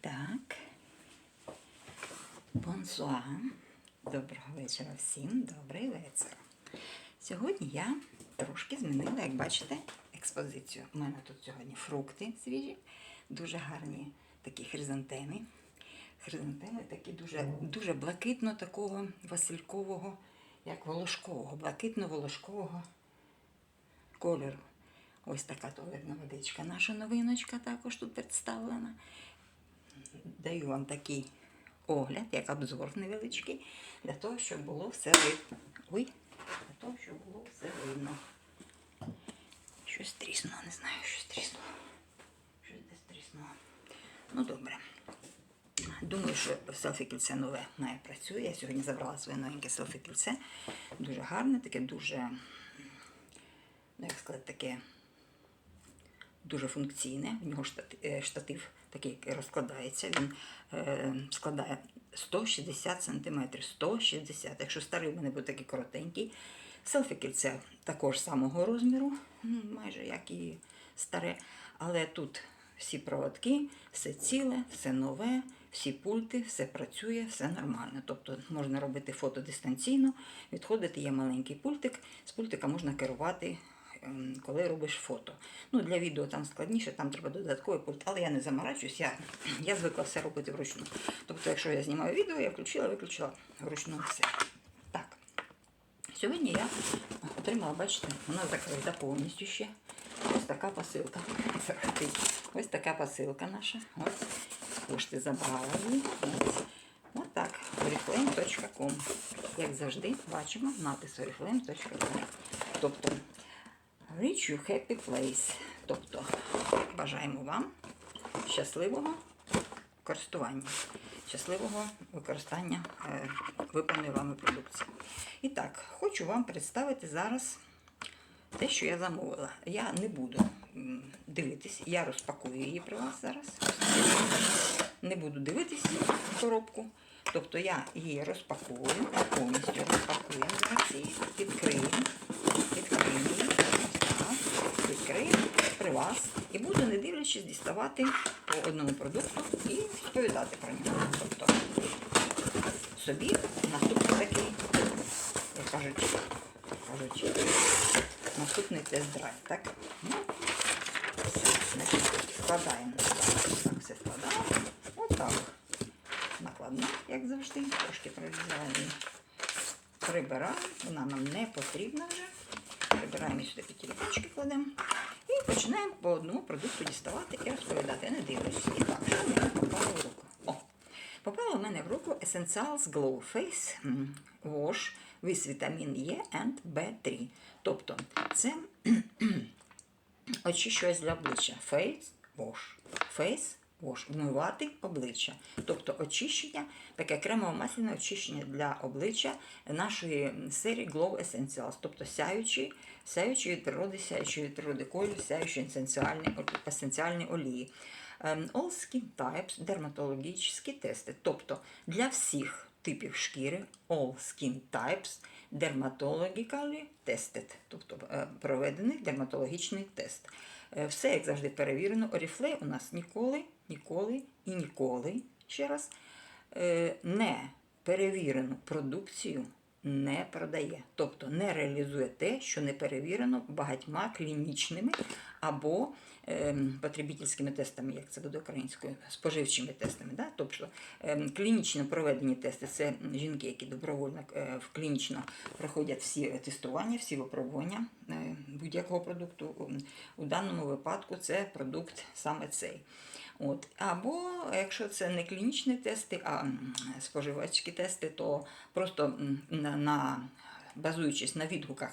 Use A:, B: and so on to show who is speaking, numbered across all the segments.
A: так. Бонсуа. Доброго вечора всім, добрий вечір. Сьогодні я трошки змінила, як бачите, експозицію. У мене тут сьогодні фрукти свіжі, дуже гарні такі хризантеми. Хризантеми такі дуже, дуже блакитно такого василькового, як волошкового, блакитно-волошкового кольору. Ось така туалетна водичка. Наша новиночка також тут представлена. Даю вам такий огляд, як обзор невеличкий, для того, щоб було все видно. Ой, для того, щоб було все видно. Щось тріснуло, не знаю, щось тріснуло. Щось десь тріснуло. Ну добре. Думаю, що селфі-кільце нове має працює. Я сьогодні забрала своє новеньке селфі-кільце. Дуже гарне, таке дуже, ну як сказати, таке дуже функційне. В нього е, штатив такий який розкладається. Він е, складає 160 см. 160 Якщо старий у мене був такий коротенький. Селфі-кільце також самого розміру, ну, майже як і старе. Але тут всі проводки, все ціле, все нове, всі пульти, все працює, все нормально. Тобто можна робити фото дистанційно, відходити є маленький пультик, з пультика можна керувати коли робиш фото. Ну, Для відео там складніше, там треба додатковий пульт, але я не заморачуюсь, я, я звикла все робити вручну. Тобто, якщо я знімаю відео, я включила, виключила вручну все. Так. Сьогодні я отримала, бачите, вона закрита повністю ще. Ось така посилка. Ось така посилка наша. Ось з пошти забрала її. Ось. Ось так. oriflame.com. Як завжди, бачимо напис oriflame.com. Тобто Reach your happy place. Тобто бажаємо вам щасливого користування, щасливого використання е, випаної вами продукції. І так, хочу вам представити зараз те, що я замовила. Я не буду дивитись, я розпакую її при вас зараз. Не буду дивитись коробку. Тобто я її розпаковую, повністю розпакую, відкрию, її, відкрию при вас і буду, не дивлячись, діставати по одному продукту і розповідати про нього. Тобто собі наступний такий, як кажуть, кажуть, наступний тест-драйв, так? Ну, все, складаємо. Так, все складаємо. Отак. Накладна, як завжди, трошки прорізаємо. Прибираємо, вона нам не потрібна вже. Прибираємо сюди п'ятірочки кладемо. І починаємо по одному продукту діставати і розповідати. Я не дивлюсь. І так, що мені попало в руку? О, попало в мене в руку Essentials Glow Face Wash with вітамін Е and B3. Тобто це очищувач для обличчя. Face Wash. Face Wash. Вмивати обличчя. Тобто очищення, таке кремово-масляне очищення для обличчя нашої серії Glow Essentials. Тобто сяючий, сяючий від сяючий від природи сяючий есенціальні, есенціальні олії. Ем, All Skin Types, дерматологічні тести. Тобто для всіх типів шкіри, All Skin Types, dermatologically tested, тобто е, проведений дерматологічний тест. Е, Все, як завжди, перевірено. Oriflame у нас ніколи, ніколи і ніколи, ще раз, е, не перевірену продукцію не продає. Тобто не реалізує те, що не перевірено багатьма клінічними або ем, потребітельськими тестами, як це буде українською, споживчими тестами. Да? Тобто ем, клінічно проведені тести це жінки, які добровольно е, клінічно проходять всі тестування, всі випробування е, будь-якого продукту. У даному випадку це продукт саме цей. От. Або якщо це не клінічні тести, а споживацькі тести, то просто на, на базуючись на відгуках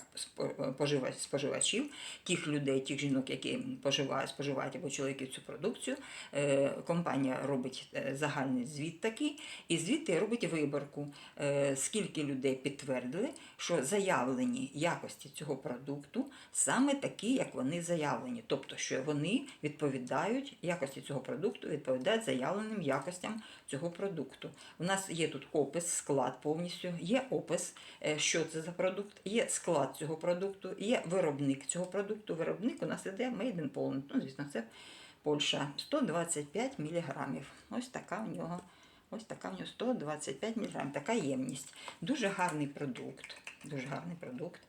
A: споживачів, тих людей, тих жінок, які поживають, споживають або чоловіків цю продукцію, е, компанія робить е, загальний звіт такий, і звідти робить виборку, е, скільки людей підтвердили, що заявлені якості цього продукту саме такі, як вони заявлені. Тобто, що вони відповідають якості цього продукту, відповідають заявленим якостям цього продукту. У нас є тут опис, склад повністю, є опис, е, що це за продукт, є склад цього продукту, є виробник цього продукту. Виробник у нас іде Made in Poland. Ну, звісно, це Польща 125 мг. Ось така у нього. Ось така в нього 125 мг, така ємність. Дуже гарний продукт. Дуже гарний продукт.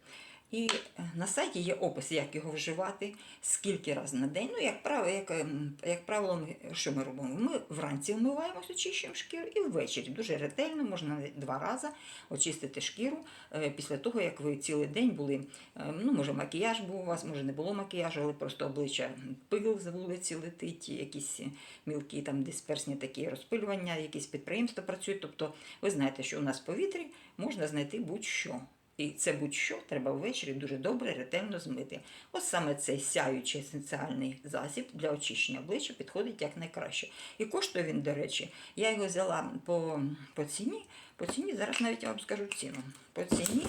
A: І е, на сайті є опис, як його вживати, скільки разів на день. Ну, як правило, як, ем, як правило, що ми робимо? Ми вранці вмиваємося, очищуємо шкіру, і ввечері дуже ретельно, можна два рази очистити шкіру е, після того, як ви цілий день були. е, Ну, може, макіяж був у вас, може не було макіяжу, але просто обличчя пил з вулиці летить, якісь мілкі там дисперсні такі розпилювання, якісь підприємства працюють. Тобто ви знаєте, що у нас в повітрі можна знайти будь-що. І це будь-що треба ввечері дуже добре, ретельно змити. Ось саме цей сяючий есенціальний засіб для очищення обличчя підходить як найкраще. І коштує він, до речі, я його взяла по, по ціні. По ціні, зараз навіть я вам скажу ціну. По ціні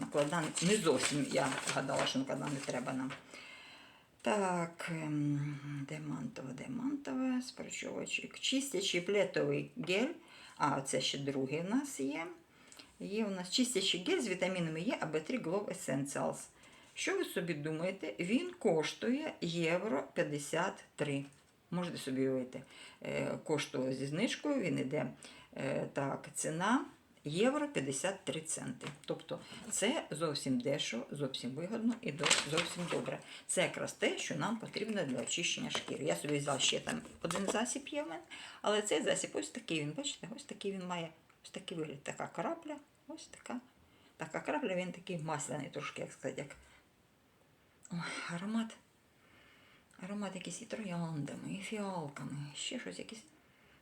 A: накладна не зовсім я гадала, що накладна не треба нам. Так, ем, демантове, демантове, спорчовочок. Чистячий плетовий гель. А, це ще другий у нас є. Є у нас чистячий гель з вітамінами Е АБ3 Glow Essentials. Що ви собі думаєте? Він коштує євро 53. Можете собі уявити. Е, коштує зі знижкою, він іде е, так, ціна євро 53 центи. Тобто це зовсім дешево, зовсім вигодно і зовсім добре. Це якраз те, що нам потрібно для очищення шкіри. Я собі взяла ще там один засіб є в мене, але цей засіб ось такий він, бачите, ось такий він має. Ось такий вигляд, така крапля, ось така. Така крапля, він такий масляний, трошки, як сказати, як Ой, аромат. Аромат якийсь і трояндами, і фіалками, ще щось якийсь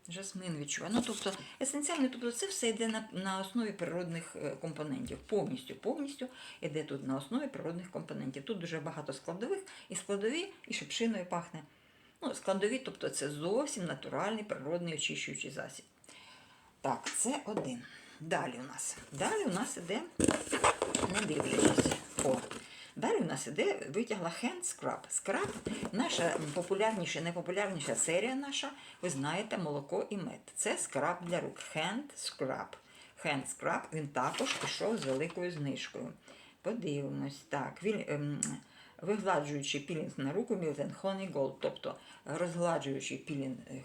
A: жасмин відчуваю. Ну, тобто, есенціальний, тобто це все йде на, на основі природних е, компонентів. Повністю, повністю йде тут на основі природних компонентів. Тут дуже багато складових, і складові, і шипшиною пахне. Ну, складові, тобто це зовсім натуральний природний очищуючий засіб. Так, це один. Далі у нас. Далі у нас іде, не дивлячись. О. Далі у нас іде витягла Hand Scrub. Скраб наша популярніша, найпопулярніша серія наша, ви знаєте, молоко і мед. Це скраб для рук. Hand Scrub. Hand Scrub, він також пішов з великою знижкою. Подивимось. Так, він, ем, вигладжуючий пілінг на руку Milton Honey Gold, тобто розгладжуючий пілінг е,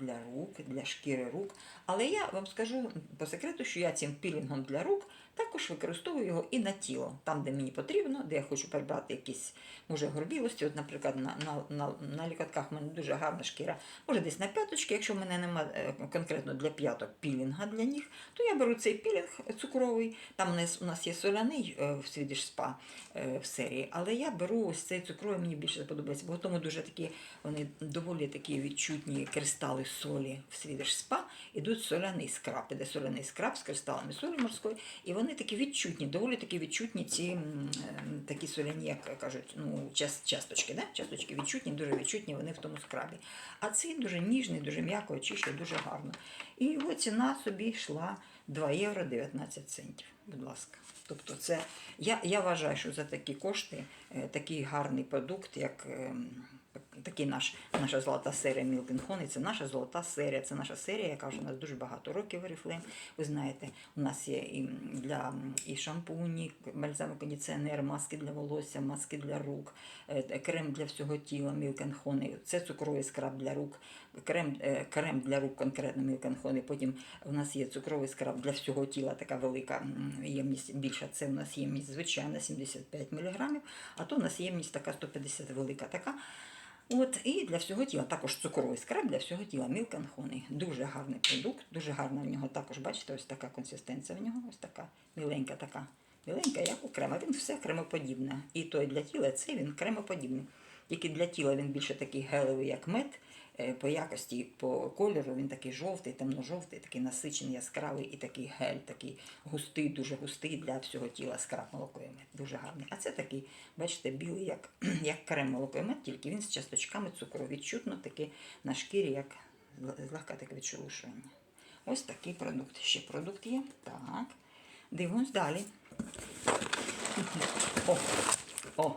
A: для рук, для шкіри рук. Але я вам скажу по секрету, що я цим пілінгом для рук також використовую його і на тіло, там, де мені потрібно, де я хочу прибрати якісь може горбілості. От, наприклад, на, на, на, на лікотках в мене дуже гарна шкіра. Може, десь на п'яточки, якщо в мене немає конкретно для п'яток пілінга для них, то я беру цей пілінг цукровий. Там у нас, у нас є соляний е, в Swedish Spa е, в серії, але я беру ось цей цукровий, мені більше подобається, бо тому дуже такі, вони доволі такі відчутні кристали солі в Spa. Ідуть соляний скраб, іде соляний скраб з кристалами солі морської, і вони такі відчутні, доволі такі відчутні ці е, такі соляні, як кажуть, ну, час, часточки, да? часточки відчутні, дуже відчутні вони в тому скрабі. А цей дуже ніжний, дуже м'яко очищує, дуже гарно. І його ціна собі йшла 2 євро 19 центів, будь ласка. Тобто це, я, я вважаю, що за такі кошти е, такий гарний продукт, як ем, такий наш, наша золота серія Milk and це наша золота серія, це наша серія, яка вже у нас дуже багато років Oriflame. Ви знаєте, у нас є і для і шампуні, бальзами кондиціонер, маски для волосся, маски для рук, е, крем для всього тіла and це цукровий скраб для рук, крем, е, крем для рук конкретно Milk and Потім у нас є цукровий скраб для всього тіла, така велика ємність більша. Це у нас ємність звичайна 75 мг, а то у нас ємність така 150 велика. така. От, і для всього тіла також цукровий скраб для всього тіла Milk and Honey. Дуже гарний продукт, дуже гарна в нього також, бачите, ось така консистенція в нього, ось така міленька така. Міленька, як у крема. Він все кремоподібне. І той для тіла, цей він кремоподібний. Тільки для тіла він більше такий гелевий, як мед. Е, По якості, по кольору він такий жовтий, темно-жовтий, такий насичений, яскравий і такий гель, такий густий, дуже густий для всього тіла скраб молоко і мед. Дуже гарний. А це такий, бачите, білий, як, як крем молоко і мед, тільки він з часточками цукру. Відчутно таки на шкірі, як злегка таке відшелушування. Ось такий продукт. Ще продукт є. Так. Дивимось далі. О, О,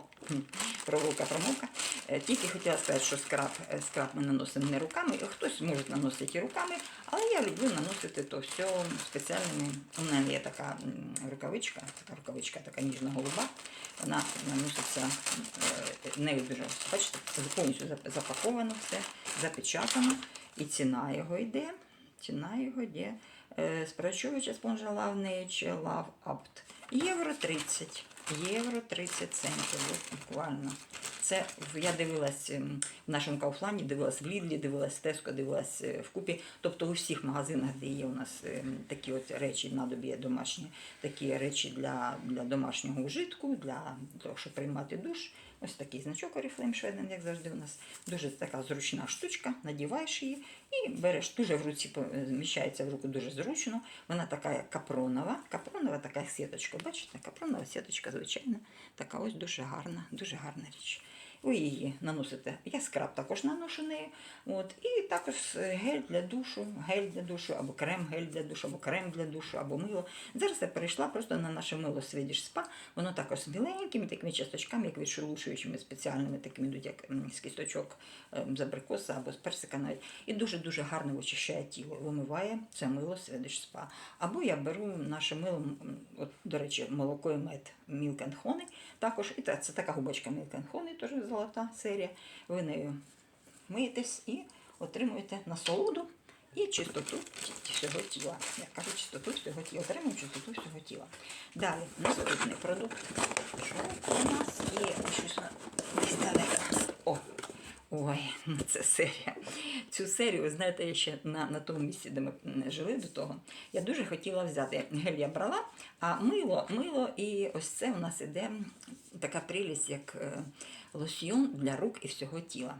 A: промовка, промовка. Е, Тільки хотіла сказати, що скраб, е, скраб ми наносимо не руками. Хтось може наносити і руками, але я люблю наносити то все спеціальними. У мене є така рукавичка, така рукавичка, така ніжна голуба. Вона наноситься е, нею дуже, бачите, повністю запаковано все, запечатано. І ціна його йде. Ціна його йде. Спрачовича спонжа Nature Love Apt. Євро 30. Євро 30 центів. Буквально. Це я дивилась ем, в нашому Кауфлані, дивилась в Лідлі, дивилась в Теско, дивилась е, в Купі. Тобто у всіх магазинах, де є у нас ем, такі от речі надобі домашні, такі речі для, для домашнього ужитку, для того, щоб приймати душ. Ось такий значок Oriflame Schweden, як завжди у нас. Дуже така зручна штучка, надіваєш її і береш дуже в руці, по- е, в руку дуже зручно. Вона така капронова. Капронова така сіточка. Бачите, капронова сіточка, звичайна. Така ось дуже гарна, дуже гарна річ. Ви її наносите. Я скраб також наношу нею. От, і також е, гель для душу, гель для душу, або крем гель для душу, або крем для душу, або мило. Зараз я перейшла просто на наше мило Swedish Spa. Воно також з біленькими такими часточками, як відшелушуючими спеціальними, такими йдуть, як з кісточок ем, з абрикоса або з персика навіть. І дуже-дуже гарно очищає тіло, вимиває це мило Swedish Spa. Або я беру наше мило, от, до речі, молоко і мед Milk and Honey. Також і це така губочка Milk and Honey, теж золота серія. Ви нею миєтесь і отримуєте насолоду і чистоту всього тіла. Я кажу, чистоту всього тіла. Отримуємо чистоту всього тіла. Далі, наступний продукт. Що у нас є? Щось. О, Ой, це серія. Цю серію, знаєте, я ще на, на тому місці, де ми жили до того, я дуже хотіла взяти. Гель я брала, а мило, мило, і ось це у нас іде така прелість, як е, лосьйон для рук і всього тіла.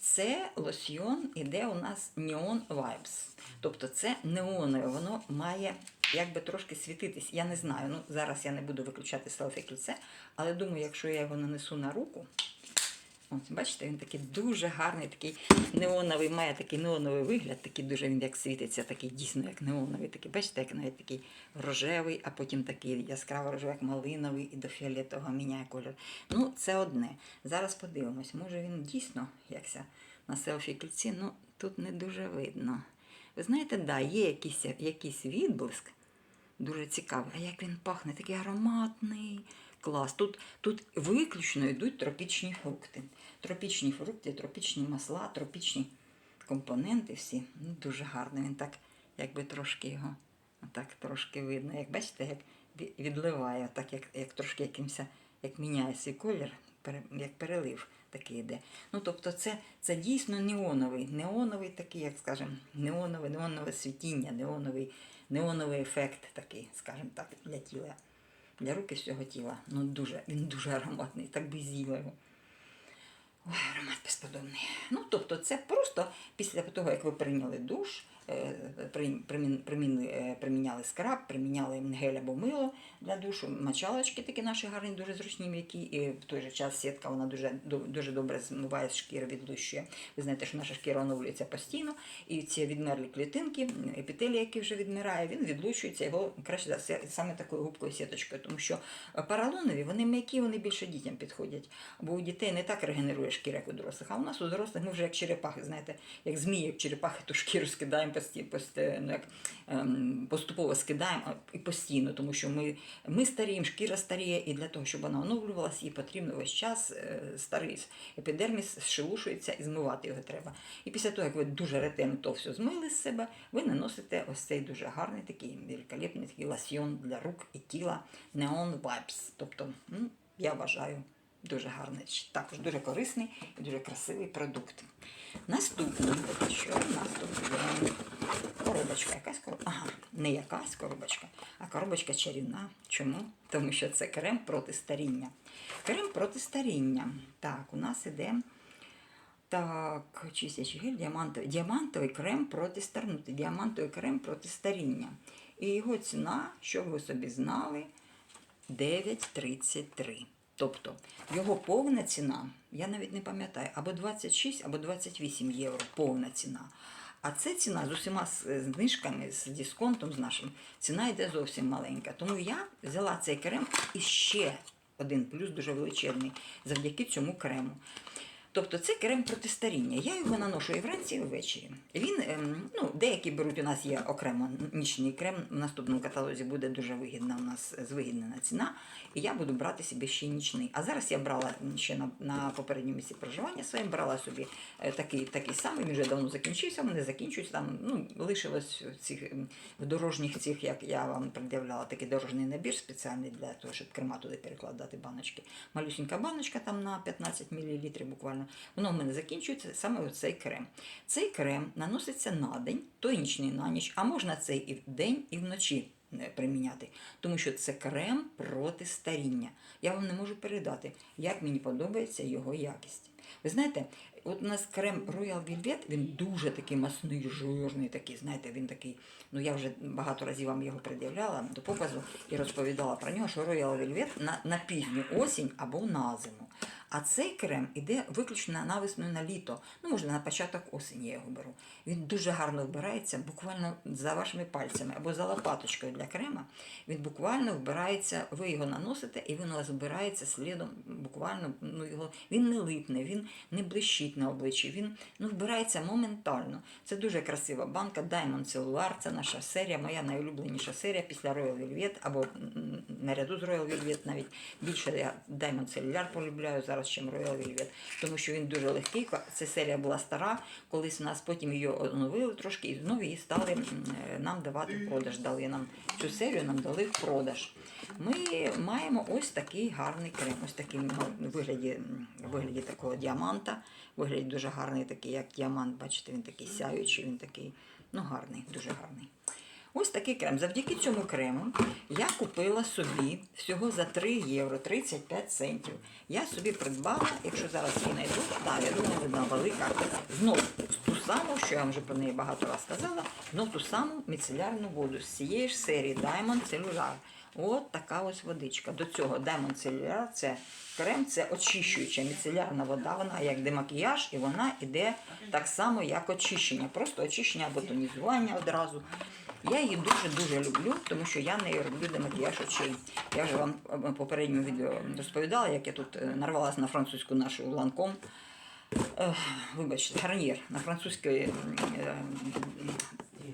A: Це лосьйон іде у нас Neon Vibes. Тобто це неонове, воно має якби трошки світитись. Я не знаю. Ну, зараз я не буду виключати селфі кільце, але думаю, якщо я його нанесу на руку, Бачите, він такий дуже гарний, такий неоновий, має такий неоновий вигляд, такий дуже він як світиться, такий дійсно як неоновий. Такий, бачите, як навіть такий рожевий, а потім такий яскраво рожевий, як малиновий і до фіолетового міняє колір. Ну, це одне. Зараз подивимось, може він дійсно якся на селфі кільці, ну тут не дуже видно. Ви знаєте, да, є якийсь, якийсь відблиск, дуже цікавий. А як він пахне, такий ароматний. Клас. Тут, тут виключно йдуть тропічні фрукти. Тропічні фрукти, тропічні масла, тропічні компоненти всі. Ну, дуже гарно. Він так, якби трошки його так трошки видно. Як бачите, як відливає, так як, як трошки якимось, як міняє свій колір, як перелив такий йде. Ну, тобто це, це дійсно неоновий, неоновий такий, як скажемо, неонове, неонове світіння, неоновий, неоновий ефект такий, скажімо так, для тіла. Для руки всього тіла. Ну дуже, він дуже ароматний, так би з'їла його. Ой, аромат безподобний. Ну, тобто, це просто після того, як ви прийняли душ, е, е, приміняли скраб, приміняли гель або мило для душу, мочалочки такі наші гарні, дуже зручні, м'які, і в той же час сітка вона дуже, дуже добре змиває з шкіри, відлущує. Ви знаєте, що наша шкіра оновлюється постійно, і ці відмерлі клітинки, епітелій, який вже відмирає, він відлущується, його краще за саме такою губкою сіточкою, тому що паралонові, вони м'які, вони більше дітям підходять. Бо у дітей не так регенерує шкіра, як у дорослих. А у нас у дорослих ми вже як черепахи, знаєте, як змії, як черепахи, ту шкіру скидаємо пості, пості, ну, ем, поступово скидаємо і постійно, тому що ми, ми старіємо, шкіра старіє, і для того, щоб вона оновлювалася, їй потрібно весь час е, старий епідерміс зшелушується і змивати його треба. І після того, як ви дуже ретельно то все змили з себе, ви наносите ось цей дуже гарний такий великолепний такий лосьйон для рук і тіла Neon Vibes. Тобто, м, я вважаю, дуже гарний, також дуже корисний і дуже красивий продукт. Наступний, що у нас тут є? Коробочка, якась коробочка. Ага, не якась коробочка, а коробочка чарівна. Чому? Тому що це крем проти старіння. Крем проти старіння. Так, у нас іде так, чистячий гель, діамантовий. Діамантовий крем проти старнути. Діамантовий крем проти старіння. І його ціна, щоб ви собі знали, 9,33. Тобто його повна ціна, я навіть не пам'ятаю, або 26, або 28 євро повна ціна. А це ціна з усіма знижками, з дисконтом з нашим, ціна йде зовсім маленька. Тому я взяла цей крем і ще один плюс дуже величезний завдяки цьому крему. Тобто це крем проти старіння. Я його наношу і вранці, і ввечері. Він, ем, ну, деякі беруть, у нас є окремо нічний крем. В наступному каталозі буде дуже вигідна у нас звигіднена ціна. І я буду брати собі ще нічний. А зараз я брала ще на, на попередньому місці проживання своїм, брала собі е, такий, такий самий, він вже давно закінчився, вони закінчуються. Там ну, лишилось цих ем, дорожніх цих, як я вам пред'являла, такий дорожній набір спеціальний для того, щоб крема туди перекладати баночки. Малюсінька баночка там на 15 мл буквально. Воно в мене закінчується саме цей крем. Цей крем наноситься на день, то нічний на ніч, а можна цей і в день, і вночі е, приміняти, тому що це крем проти старіння. Я вам не можу передати, як мені подобається його якість. Ви знаєте, от у нас крем Royal Velvet, він дуже такий масний, жирний, такий, знаєте, він такий, ну я вже багато разів вам його пред'являла до показу і розповідала про нього, що Royal Velvet на, на пізню осінь або на зиму. А цей крем іде виключно на весну на літо. Ну, може, на початок осені я його беру. Він дуже гарно вбирається буквально за вашими пальцями або за лопаточкою для крема. Він буквально вбирається, ви його наносите, і він у вас вбирається слідом. Буквально ну, його, він не липне, він не блищить на обличчі, він ну, вбирається моментально. Це дуже красива банка Diamond Cellular, це наша серія, моя найулюбленіша серія після Royal Velvet, або наряду з Royal Velvet навіть більше я Diamond Cellular полюбляю зараз, чим Royal Velvet, тому що він дуже легкий. Ця серія була стара, колись у нас потім її оновили трошки і знову її стали е, нам давати в продаж. Дали нам цю серію, нам дали в продаж. Ми маємо ось такий гарний крем, ось такий вигляді, вигляді такого діаманта. Вигляд дуже гарний, такий, як діамант. Бачите, він такий сяючий, він такий, ну гарний, дуже гарний. Ось такий крем. Завдяки цьому крему я купила собі всього за 3 євро 35 центів. Я собі придбала, якщо зараз її знайду, так, я думаю, вона велика. Знов ту саму, що я вже про неї багато раз сказала, знов ту саму міцелярну воду з цієї ж серії Diamond Cellular. От така ось водичка. До цього Diamond – це крем, це очищуюча міцелярна вода, вона як демакіяж, і вона йде так само, як очищення. Просто очищення або тонізування одразу. Я її дуже-дуже люблю, тому що я нею роблю демакіяж очей. Я вже вам в попередньому відео розповідала, як я тут е, нарвалася на французьку нашу ланком. Е, Вибачте, гарнір на французької е,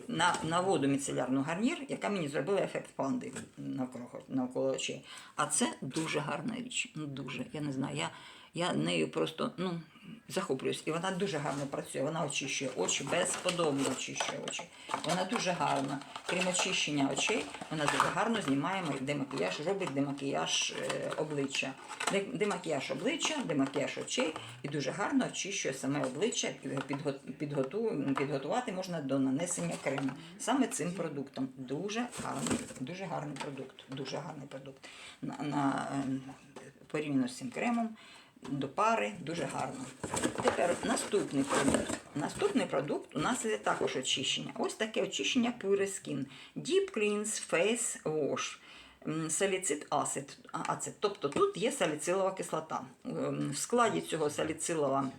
A: на, на воду міцелярну гарнір, яка мені зробила ефект панди навколо, навколо очей. А це дуже гарна річ. Дуже. Я не знаю. Я, я нею просто ну, захоплююсь. І вона дуже гарно працює. Вона очищує очі, безподобно очищує очі. Вона дуже гарна. Крім очищення очей, вона дуже гарно знімає демакіяж, робить демакіяж е, обличчя. Демакіяж обличчя, демакіяж очей і дуже гарно очищує саме обличчя. Підготу- підготувати можна до нанесення крему. Саме цим продуктом. Дуже гарний, дуже гарний продукт. Дуже гарний продукт. На, на, ем, порівняно з цим кремом до пари дуже гарно. Тепер наступний продукт. Наступний продукт у нас є також очищення. Ось таке очищення Pure Skin. Deep Cleanse Face Wash. Саліцит Acid. Тобто тут є саліцилова кислота. В складі цього саліцилова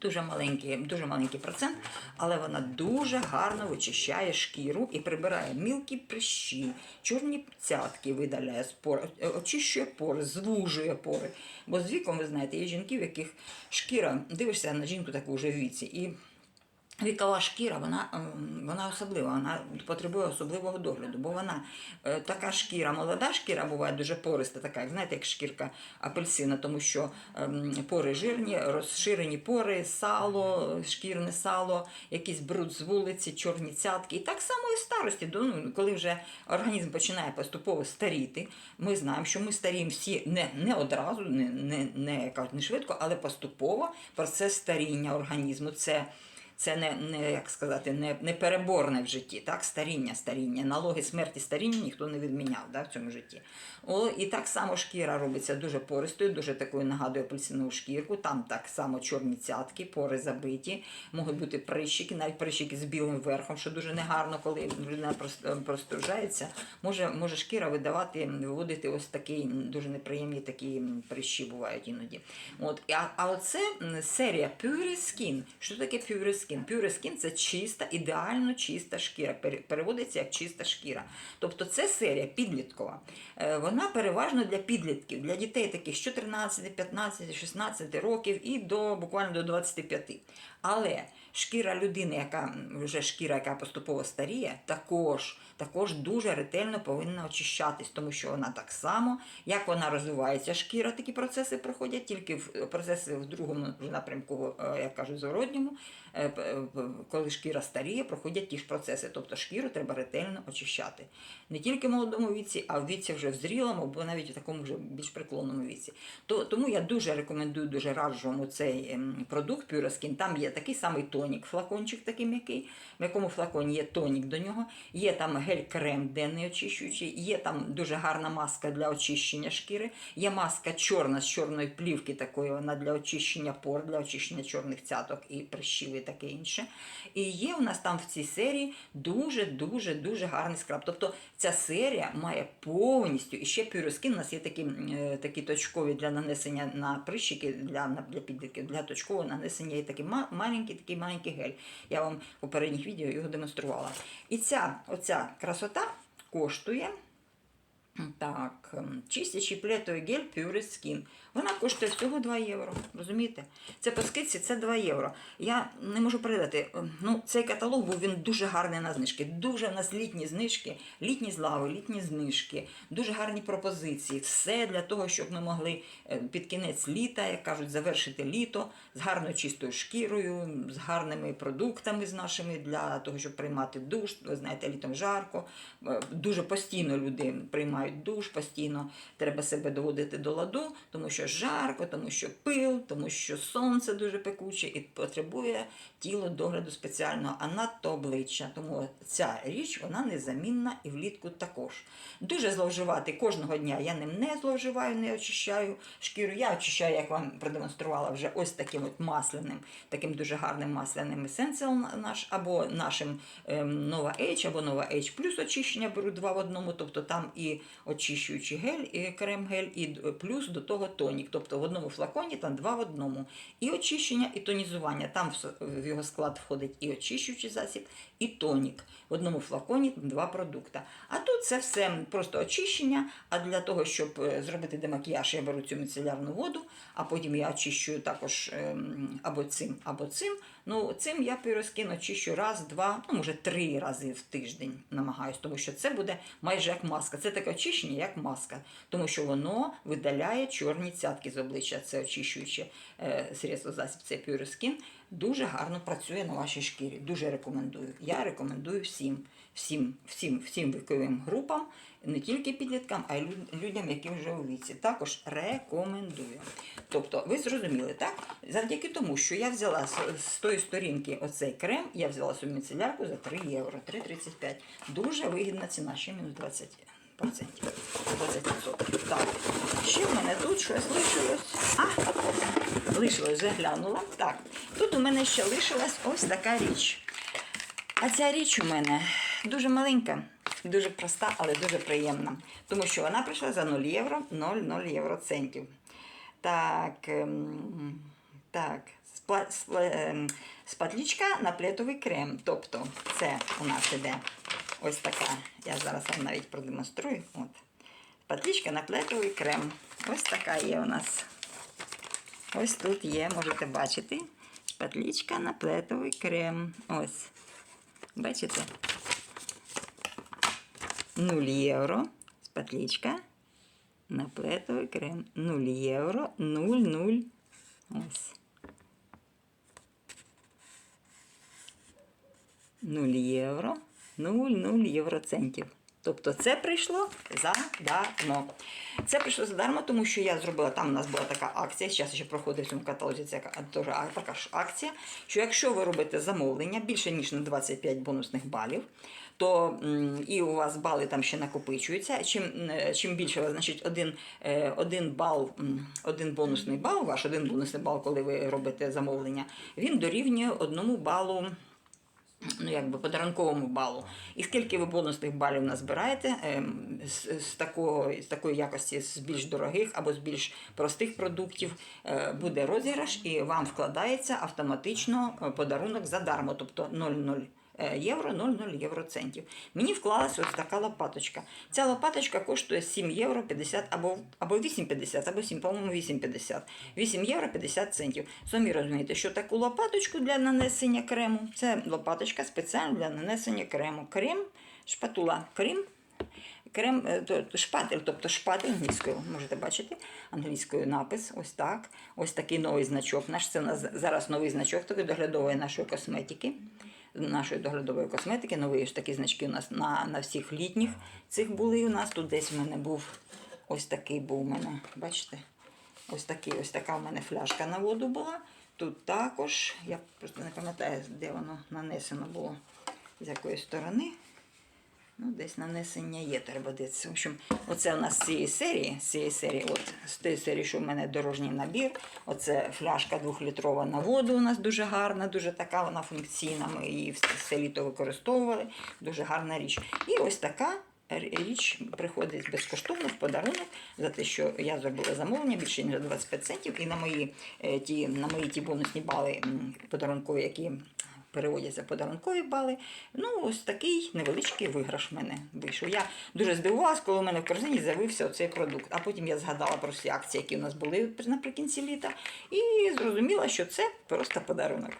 A: Дуже маленький, дуже маленький процент, але вона дуже гарно вичищає шкіру і прибирає мілкі прищі, чорні цятки видаляє з пор, е, очищує пори, звужує пори. Бо з віком, ви знаєте, є жінки, в яких шкіра, дивишся на жінку таку вже в віці, і Вікова шкіра, вона, ем, вона особлива, вона потребує особливого догляду, бо вона е, така шкіра, молода шкіра буває дуже пориста, така, як знаєте, як шкірка апельсина, тому що ем, пори жирні, розширені пори, сало, шкірне сало, якийсь бруд з вулиці, чорні цятки. І так само і в старості, ну, коли вже організм починає поступово старіти, ми знаємо, що ми старіємо всі не, не одразу, не, не, не, не швидко, але поступово процес старіння організму. Це це не, не як сказати, не, не переборне в житті, так? Старіння, старіння. Налоги смерті старіння ніхто не відміняв да, в цьому житті. О, і так само шкіра робиться дуже пористою, дуже такою нагадує апельсинову шкірку. Там так само чорні цятки, пори забиті, можуть бути прищики, навіть прищики з білим верхом, що дуже негарно, коли людина прос- простужається. Може, може шкіра видавати, виводити ось такі дуже неприємні такі прищі бувають іноді. От, а, а оце серія Pure Skin. Що таке Pure Skin? Skin. Pure Skin – це чиста, ідеально чиста шкіра. Переводиться як чиста шкіра. Тобто це серія підліткова. Е, Вона переважно для підлітків, для дітей таких з 14, 15, 16 років і до буквально до 25. Але шкіра людини, яка вже шкіра, яка поступово старіє, також, також дуже ретельно повинна очищатись, тому що вона так само, як вона розвивається, шкіра, такі процеси проходять, тільки в процеси в другому напрямку, е, як кажуть, е, коли шкіра старіє, проходять ті ж процеси. Тобто шкіру треба ретельно очищати. Не тільки в молодому віці, а в віці вже в зрілому, або навіть в такому вже більш преклонному віці. То, тому я дуже рекомендую, дуже раджу вам цей ем, продукт Pure Там є такий самий тонік, флакончик такий м'який, в якому флаконі є тонік до нього, є там гель-крем денний очищуючий, є там дуже гарна маска для очищення шкіри, є маска чорна з чорної плівки такої, вона для очищення пор, для очищення чорних цяток і прищів таке інше. І є у нас там в цій серії дуже дуже гарний скраб. Тобто ця серія має повністю і ще Pure у нас є такі, е, такі точкові для нанесення на прищики для, для підлітків, для точкового нанесення є такий маленький, такий маленький гель. Я вам в попередніх відео його демонструвала. І ця оця красота коштує. Так, чистячий плетовий гель Pure Skin. Вона коштує всього 2 євро. Розумієте? Це по скидці це 2 євро. Я не можу передати. ем, Ну, цей каталог був він дуже гарний на знижки. Дуже в нас літні знижки, літні злави, літні знижки, дуже гарні пропозиції. Все для того, щоб ми могли е, під кінець літа, як кажуть, завершити літо з гарною чистою шкірою, з гарними продуктами з нашими для того, щоб приймати душ. Ви знаєте, літом жарко. Е, Дуже постійно люди приймають душ, постійно треба себе доводити до ладу, тому що жарко, тому що пил, тому що сонце дуже пекуче і потребує тіло догляду спеціального, а надто обличчя. Тому ця річ вона незамінна і влітку також. Дуже зловживати кожного дня я ним не зловживаю, не очищаю шкіру. Я очищаю, як вам продемонструвала, вже ось таким от масляним, таким дуже гарним масляним Essential наш, або нашим ем, Nova H, або Nova H плюс очищення беру два в одному, тобто там і очищуючий гель, і крем-гель, і плюс до того тонік. Тобто в одному флаконі там два в одному. І очищення, і тонізування. Там в його склад входить і очищуючий засіб, і тонік. В одному флаконі два продукти. А тут це все просто очищення. А для того, щоб е, зробити демакіяж, я беру цю міцелярну воду, а потім я очищую також ем, або цим, або цим. Ну, цим я піроскін очищу раз, два, ну може три рази в тиждень намагаюсь, тому що це буде майже як маска. Це таке очищення, як маска, тому що воно видаляє чорні цятки з обличчя. Це очищуюче е, средство засіб, це пюроскін. Дуже гарно працює на вашій шкірі. Дуже рекомендую. Я рекомендую всім, всім, всім, всім віковим групам, не тільки підліткам, а й людям, які вже у віці. Також рекомендую. Тобто, ви зрозуміли, так? Завдяки тому, що я взяла з, тої сторінки оцей крем, я взяла собі міцелярку за 3 євро, 3,35. Дуже вигідна ціна, ще мінус 20. 20%. Так, ще в мене тут щось лишилось. А, лишилось, вже глянула. Так, тут у мене ще лишилась ось така річ. А ця річ у мене дуже маленька, дуже проста, але дуже приємна. Тому що вона прийшла за 0 євро, 0,0 євроцентів. Так, ем, так, ем, спатлічка на плетовий крем. Тобто це у нас іде ось така. Я зараз вам навіть продемонструю. От. Спатлічка на плетовий крем. Ось така є у нас. Ось тут є, можете бачити. Шпатлічка на плетовий крем. Ось. Бачите? 0 євро. Спатлічка на плетовий крем. 0 євро. 0, 0. Ось. 0 євро. 0, 0 євроцентів. Тобто це прийшло задармо. Це прийшло задармо, тому що я зробила, там у нас була така акція, зараз ще проходить в цьому каталозі ця теж така ж акція, що якщо ви робите замовлення більше, ніж на 25 бонусних балів, то і у вас бали там ще накопичуються. Чим, е, чим більше, у вас, значить, один, е, один бал, один бонусний бал, ваш один бонусний бал, коли ви робите замовлення, він дорівнює одному балу ну, якби подарунковому балу. І скільки ви бонусних балів назбираєте ем, з, з, такого, з такої якості, з більш дорогих або з більш простих продуктів, е, буде розіграш, і вам вкладається автоматично е, подарунок задармо, тобто 0,0 е, євро, 0,0 євроцентів. Мені вклалася ось така лопаточка. Ця лопаточка коштує 7 євро 50 або, або 8,50, або 7, по-моєму, 8,50. 8 євро 50 центів. Самі розумієте, що таку лопаточку для нанесення крему, це лопаточка спеціальна для нанесення крему. Крем, шпатула, крем. Крем, е, шпатель, тобто шпатель англійською, можете бачити, англійською напис, ось так. Ось такий новий значок. Наш це зараз новий значок такої доглядової нашої косметики. Нашої доглядової косметики, нові ж такі значки у нас на, на всіх літніх цих були у нас. Тут десь в мене був ось такий був у мене, бачите? Ось такий, ось така в мене фляжка на воду була. Тут також, я просто не пам'ятаю, де воно нанесено було, з якої сторони. Ну, десь нанесення є, треба дивитися. В общем, оце у нас з цієї серії, з цієї серії, от з тієї серії, що в мене дорожній набір. Оце фляжка двохлітрова на воду у нас дуже гарна, дуже така вона функційна. Ми її все- літо використовували. Дуже гарна річ. І ось така річ приходить безкоштовно в подарунок за те, що я зробила замовлення більше ніж за 25 центів. І на мої е, ті, на мої ті бонусні бали подарункові, які переводяться подарункові бали. Ну, ось такий невеличкий виграш в мене вийшов. Я дуже здивувалась, коли у мене в корзині з'явився оцей продукт. А потім я згадала про всі акції, які у нас були наприкінці літа, і зрозуміла, що це просто подарунок.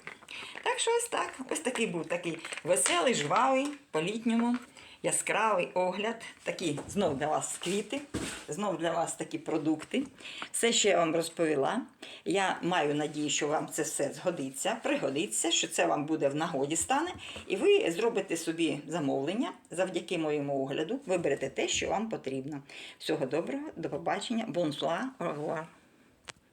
A: Так що ось так. Ось такий був такий веселий, жвавий, по-літньому. Яскравий огляд, такі знов для вас квіти, знов для вас такі продукти. Все, що я вам розповіла. Я маю надію, що вам це все згодиться, пригодиться, що це вам буде в нагоді стане. І ви зробите собі замовлення завдяки моєму огляду. Виберете те, що вам потрібно. Всього доброго, до побачення, бонсуа, revoir.